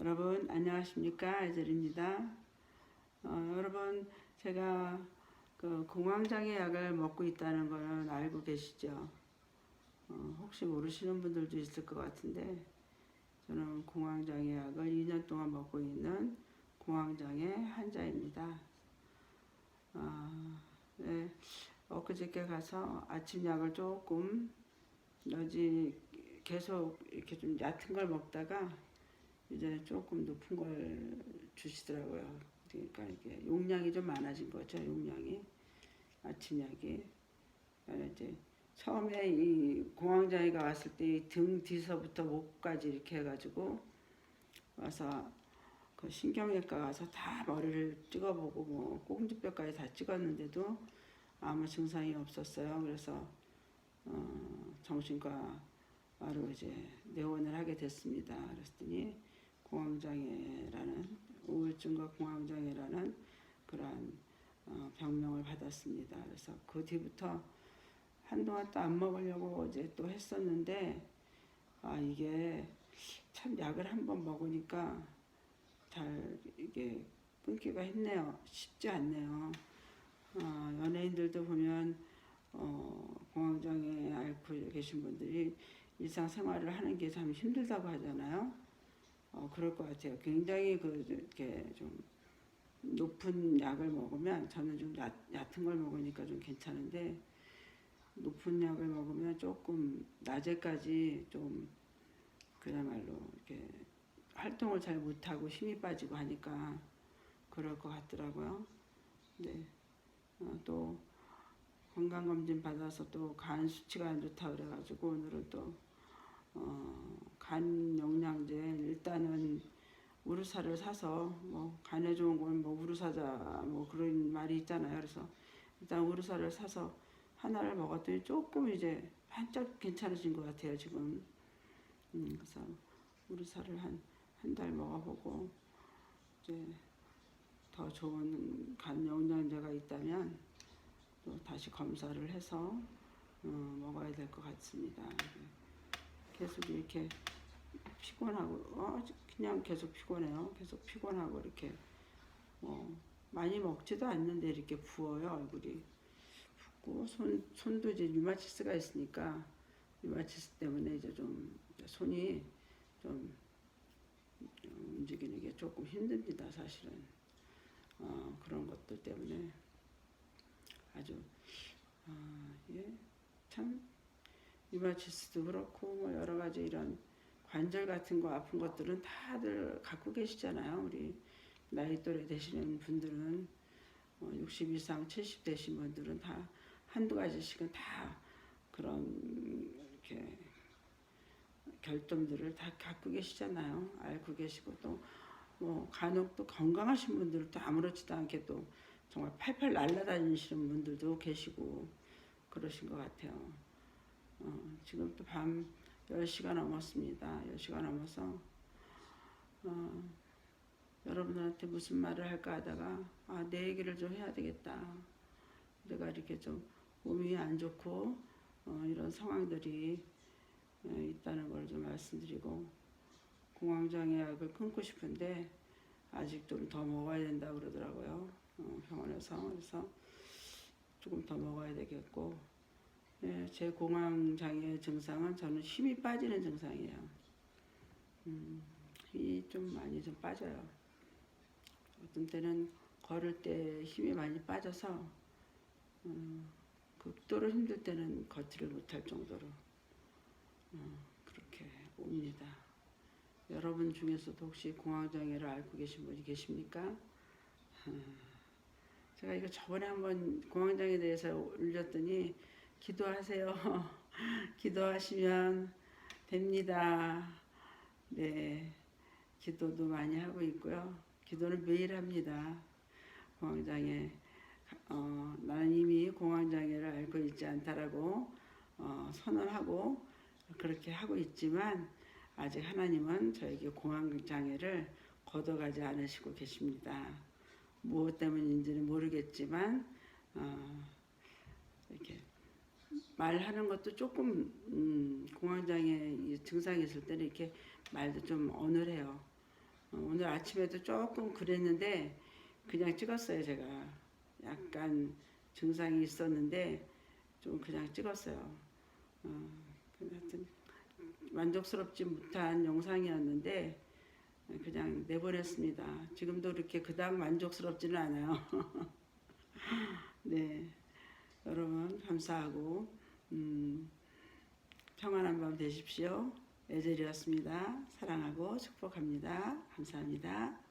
여러분 안녕하십니까 에젤입니다. 어, 여러분 제가 그 공황장애 약을 먹고 있다는 거는 알고 계시죠? 어, 혹시 모르시는 분들도 있을 것 같은데 저는 공황장애 약을 2년 동안 먹고 있는 공황장애 환자입니다. 아, 네, 엊그저께 가서 아침 약을 조금 어지 계속 이렇게 좀 얕은 걸 먹다가 이제 조금 높은 걸 주시더라고요. 그러니까 이게 용량이 좀 많아진 거죠. 용량이 아침 약이. 그러니까 이제 처음에 이 공황장애가 왔을 때 등 뒤서부터 목까지 이렇게 해가지고 와서 그 신경외과 가서 다 머리를 찍어보고 뭐 꽁지뼈까지 다 찍었는데도 아무 증상이 없었어요. 그래서 어, 정신과로 이제 내원을 하게 됐습니다. 그랬더니 공황장애라는 우울증과 공황장애라는 그러한 어, 병명을 받았습니다. 그래서 그 뒤부터 한동안 또 안 먹으려고 이제 또 했었는데 아 이게 참 약을 한번 먹으니까 잘 이게 끊기가 했네요. 쉽지 않네요. 어, 연예인들도 보면 어, 공황장애 앓고 계신 분들이 일상생활을 하는 게 참 힘들다고 하잖아요. 어, 그럴 것 같아요. 굉장히 그 이렇게 좀 높은 약을 먹으면 저는 좀 얕, 얕은 걸 먹으니까 좀 괜찮은데 높은 약을 먹으면 조금 낮에까지 좀 그야말로 이렇게 활동을 잘 못하고 힘이 빠지고 하니까 그럴 것 같더라고요. 네. 어, 또 건강검진 받아서 또 간 수치가 안 좋다 그래가지고 오늘은 또 어, 간 영양제 일단은 우루사를 사서 뭐 간에 좋은 건 뭐 우루사자 뭐 그런 말이 있잖아요. 그래서 일단 우루사를 사서 하나를 먹었더니 조금 이제 한짝 괜찮아진 것 같아요 지금. 음, 그래서 우루사를 한 한 달 먹어보고 이제 더 좋은 간 영양제가 있다면 또 다시 검사를 해서 어, 먹어야 될 것 같습니다. 계속 이렇게 피곤하고 어, 그냥 계속 피곤해요. 계속 피곤하고 이렇게 뭐 많이 먹지도 않는데 이렇게 부어요 얼굴이 붓고 손 손도 이제 류마티스가 있으니까 류마티스 때문에 이제 좀 손이 좀 움직이는 게 조금 힘듭니다 사실은 어, 그런 것들 때문에 아주 아, 예, 참 류마티스도 그렇고 뭐 여러 가지 이런 관절 같은 거 아픈 것들은 다들 갖고 계시잖아요. 우리 나이 또래 되시는 분들은 어, 60 이상, 70 되신 분들은 다 한두 가지씩은 다 그런 이렇게 결점들을 다 갖고 계시잖아요. 알고 계시고 또 뭐 간혹 또 건강하신 분들은 또 아무렇지도 않게 또 정말 팔팔 날아다니시는 분들도 계시고 그러신 것 같아요. 어, 지금 또 밤 10시가 넘었습니다. 10시가 넘어서 어, 여러분들한테 무슨 말을 할까 하다가 아, 내 얘기를 좀 해야 되겠다. 내가 이렇게 좀 몸이 안 좋고 어, 이런 상황들이 어, 있다는 걸 좀 말씀드리고 공황장애 약을 끊고 싶은데 아직 좀 더 먹어야 된다고 그러더라고요. 어, 병원에서 그래서 조금 더 먹어야 되겠고 예, 제 공황장애 증상은 저는 힘이 빠지는 증상이에요. 음, 힘이 좀 많이 좀 빠져요. 어떤 때는 걸을 때 힘이 많이 빠져서 음, 극도로 힘들 때는 걷지를 못할 정도로 음, 그렇게 옵니다. 여러분 중에서도 혹시 공황장애를 앓고 계신 분이 계십니까? 음, 제가 이거 저번에 한번 공황장애에 대해서 올렸더니 기도하세요. 기도하시면 됩니다. 네. 기도도 많이 하고 있고요. 기도는 매일 합니다. 공황장애. 어, 나는 이미 공황장애를 앓고 있지 않다라고 어, 선언하고 그렇게 하고 있지만 아직 하나님은 저에게 공황장애를 걷어가지 않으시고 계십니다. 무엇 때문인지는 모르겠지만 어, 말하는 것도 조금 음, 공황장애 이 증상이 있을 때는 이렇게 말도 좀 어눌해요. 어, 오늘 아침에도 조금 그랬는데 그냥 찍었어요 제가 약간 증상이 있었는데 좀 그냥 찍었어요. 어, 하여튼 만족스럽지 못한 영상이었는데 그냥 내보냈습니다. 지금도 그렇게 그닥 만족스럽지는 않아요. 네, 여러분 감사하고 음, 평안한 밤 되십시오. 에젤이었습니다. 사랑하고 축복합니다. 감사합니다.